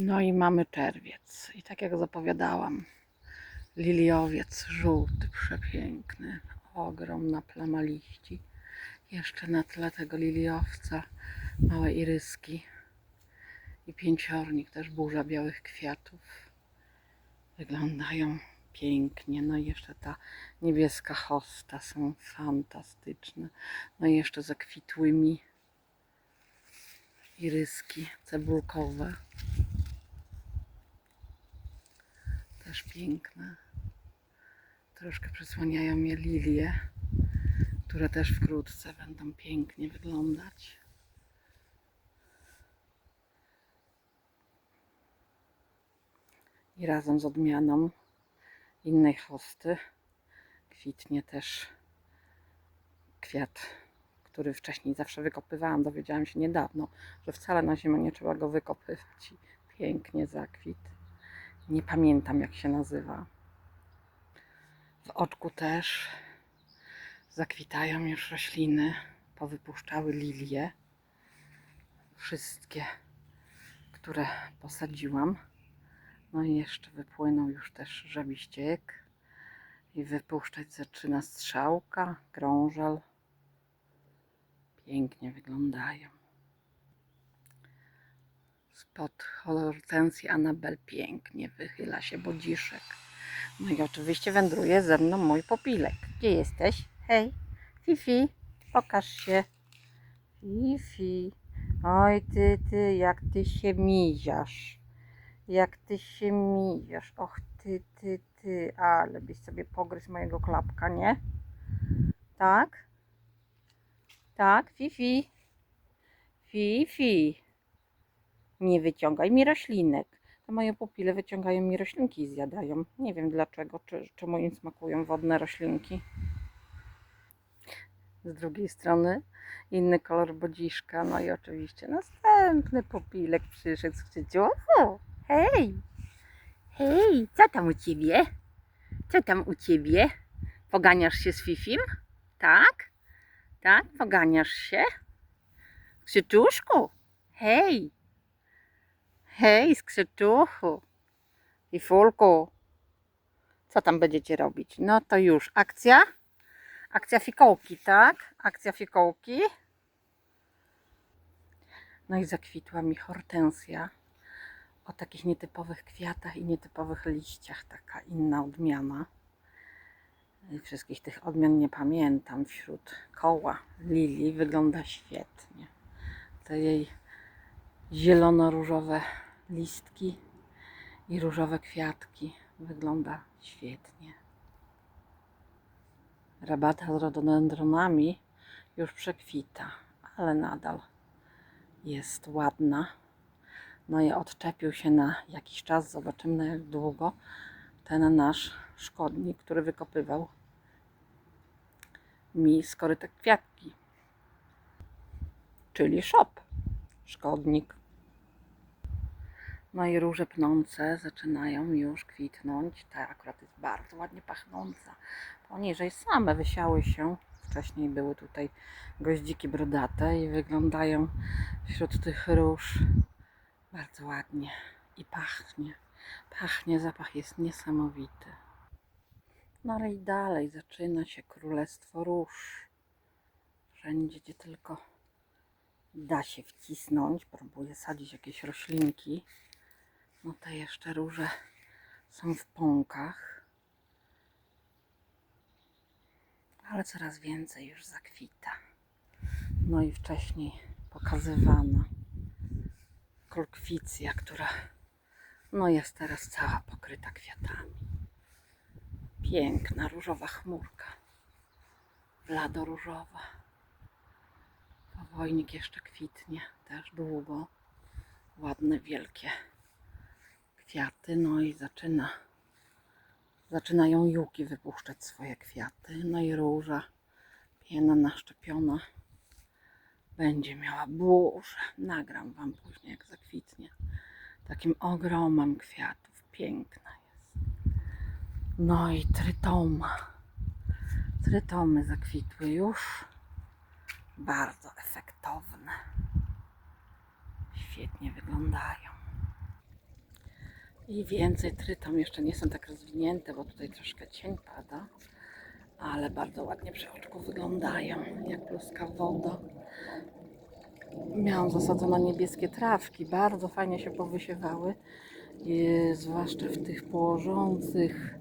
No i mamy czerwiec. I tak jak zapowiadałam, liliowiec żółty, przepiękny, ogromna plama liści. Jeszcze na tle tego liliowca małe iryski i pięciornik, też burza białych kwiatów. Wyglądają pięknie. No i jeszcze ta niebieska hosta są fantastyczne. No i jeszcze zakwitłymi iryski cebulkowe. Też piękne. Troszkę przysłaniają je lilie, które też wkrótce będą pięknie wyglądać. I razem z odmianą innej hosty kwitnie też kwiat, który wcześniej zawsze wykopywałam. Dowiedziałam się niedawno, że wcale na zimę nie trzeba go wykopywać. Pięknie zakwit. Nie pamiętam jak się nazywa. W oczku też zakwitają już rośliny. Powypuszczały lilie. Wszystkie, które posadziłam. No i jeszcze wypłynął już też żabiściek. I wypuszczać zaczyna strzałka, grążel. Pięknie wyglądają. Spod hortensji Anabel pięknie wychyla się bodziszek. No i oczywiście wędruje ze mną mój popilek. Gdzie jesteś? Hej, Fifi, pokaż się. Fifi. Oj ty, ty, jak ty się miziasz. Jak ty się miziasz. Och ty, ty, ty. Ale byś sobie pogryzł mojego klapka, nie? Tak? Tak, Fifi. Fifi. Nie wyciągaj mi roślinek. To moje pupile wyciągają mi roślinki i zjadają. Nie wiem dlaczego, czy, czemu im smakują wodne roślinki. Z drugiej strony inny kolor bodziszka. No i oczywiście następny pupilek przyszedł z kciuciuchu. Hej! Hej, co tam u ciebie? Co tam u ciebie? Poganiasz się z Fifim? Tak? Tak? Poganiasz się? Krzyczuszku? Hej! Hej, skrzyczuchu! I fulku! Co tam będziecie robić? No to już. Akcja? Akcja fikołki, tak? Akcja fikołki. No i zakwitła mi hortensja o takich nietypowych kwiatach i nietypowych liściach. Taka inna odmiana. Wszystkich tych odmian nie pamiętam. Wśród koła lilii wygląda świetnie. Te jej zielono-różowe listki i różowe kwiatki wygląda świetnie. Rabata z rododendronami już przekwita, ale nadal jest ładna. No i odczepił się na jakiś czas, zobaczymy na jak długo, ten nasz szkodnik, który wykopywał mi z korytek kwiatki. Czyli szop, szkodnik. No i róże pnące zaczynają już kwitnąć. Ta akurat jest bardzo ładnie pachnąca. Poniżej same wysiały się. Wcześniej były tutaj goździki brodate i wyglądają wśród tych róż bardzo ładnie. I pachnie. Pachnie, zapach jest niesamowity. No ale i dalej zaczyna się królestwo róż. Wszędzie, gdzie tylko da się wcisnąć. Próbuję sadzić jakieś roślinki. No te jeszcze róże są w pąkach. Ale coraz więcej już zakwita. No i wcześniej pokazywana kolkwicja, która no jest teraz cała pokryta kwiatami. Piękna różowa chmurka. Blado różowa. Powojnik jeszcze kwitnie, też długo. Ładne, wielkie kwiaty. No i zaczyna, zaczynają juki wypuszczać swoje kwiaty. No i róża piena naszczepiona będzie miała burzę. Nagram Wam później, jak zakwitnie. Takim ogromem kwiatów. Piękna jest. No i trytoma. Trytomy zakwitły już. Bardzo efektowne. Świetnie wyglądają. I więcej trytom jeszcze nie są tak rozwinięte, bo tutaj troszkę cień pada. Ale bardzo ładnie przy oczku wyglądają, jak pluska woda. Miałam zasadzone niebieskie trawki, bardzo fajnie się powysiewały. Zwłaszcza w tych położących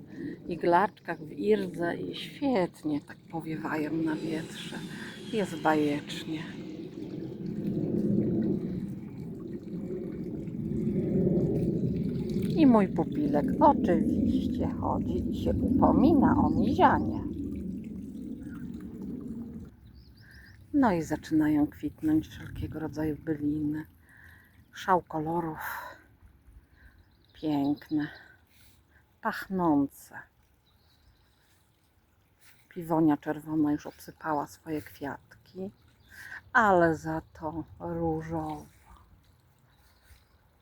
iglaczkach w irdze i świetnie tak powiewają na wietrze. Jest bajecznie. I mój pupilek oczywiście chodzi i się upomina o mizianie. No i zaczynają kwitnąć wszelkiego rodzaju byliny. Szał kolorów. Piękne. Pachnące. Piwonia czerwona już obsypała swoje kwiatki, ale za to różowa.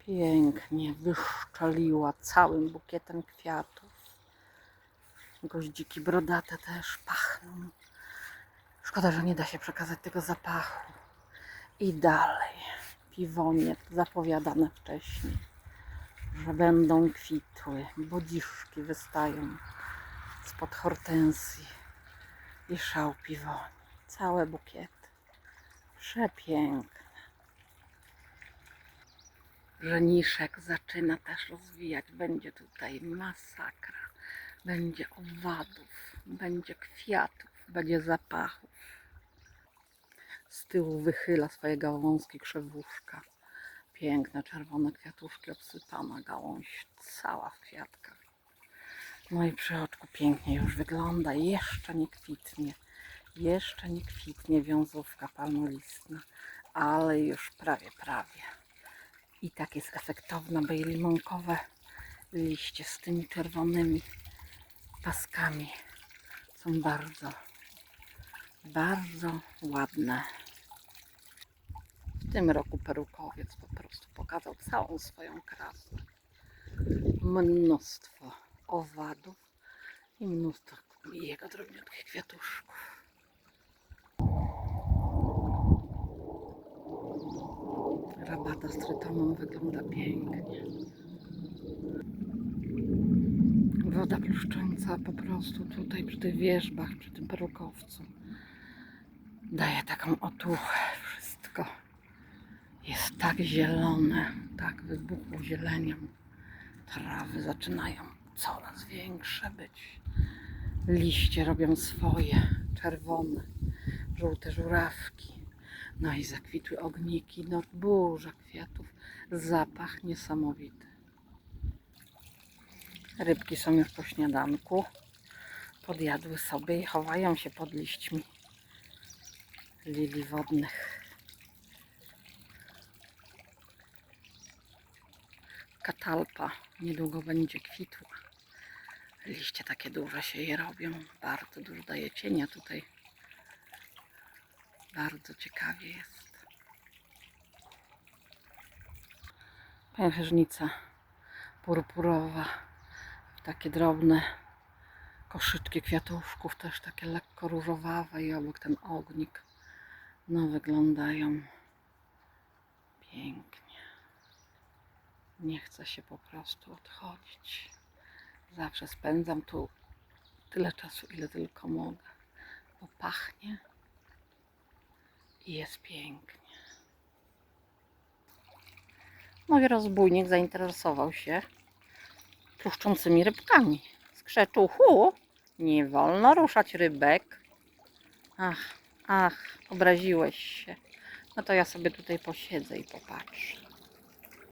Pięknie wyszczeliła całym bukietem kwiatów. Goździki brodate też pachną. Szkoda, że nie da się przekazać tego zapachu. I dalej. Piwonie zapowiadane wcześniej, że będą kwitły. Bodziszki wystają spod hortensji i szał piwoni. Całe bukiety. Przepiękne. Żeniszek zaczyna też rozwijać. Będzie tutaj masakra. Będzie owadów, będzie kwiatów, będzie zapachów. Z tyłu wychyla swoje gałązki krzewuszka. Piękne czerwone kwiatuszki, obsypana gałąź, cała w kwiatkach. No i przy oczku pięknie już wygląda. Jeszcze nie kwitnie. Jeszcze nie kwitnie wiązówka palmolistna, ale już prawie, prawie. I tak jest efektowna, bo jej limonkowe liście z tymi czerwonymi paskami są bardzo, bardzo ładne. W tym roku perukowiec po prostu pokazał całą swoją krasę. Mnóstwo owadów i mnóstwo jego drobniutkich kwiatuszków. Rabata z trytomą wygląda pięknie. Woda pluszcząca po prostu tutaj przy tych wierzbach, przy tym perukowcu daje taką otuchę. Wszystko jest tak zielone, tak wybuchło zielenią. Trawy zaczynają coraz większe być. Liście robią swoje, czerwone, żółte żurawki. No i zakwitły ogniki, no burza kwiatów, zapach niesamowity. Rybki są już po śniadanku. Podjadły sobie i chowają się pod liśćmi lilii wodnych. Katalpa niedługo będzie kwitła. Liście takie duże się je robią. Bardzo dużo daje cienia tutaj. Bardzo ciekawie jest. Pęcherzynica purpurowa takie drobne koszyczki kwiatuszków, też takie lekko różowawe i obok ten ognik. No wyglądają pięknie. Nie chce się po prostu odchodzić. Zawsze spędzam tu tyle czasu, ile tylko mogę, bo pachnie jest pięknie. Mój rozbójnik zainteresował się tłuszczącymi rybkami. Skrzeczył, hu, nie wolno ruszać rybek. Ach, ach, obraziłeś się. No to ja sobie tutaj posiedzę i popatrzę.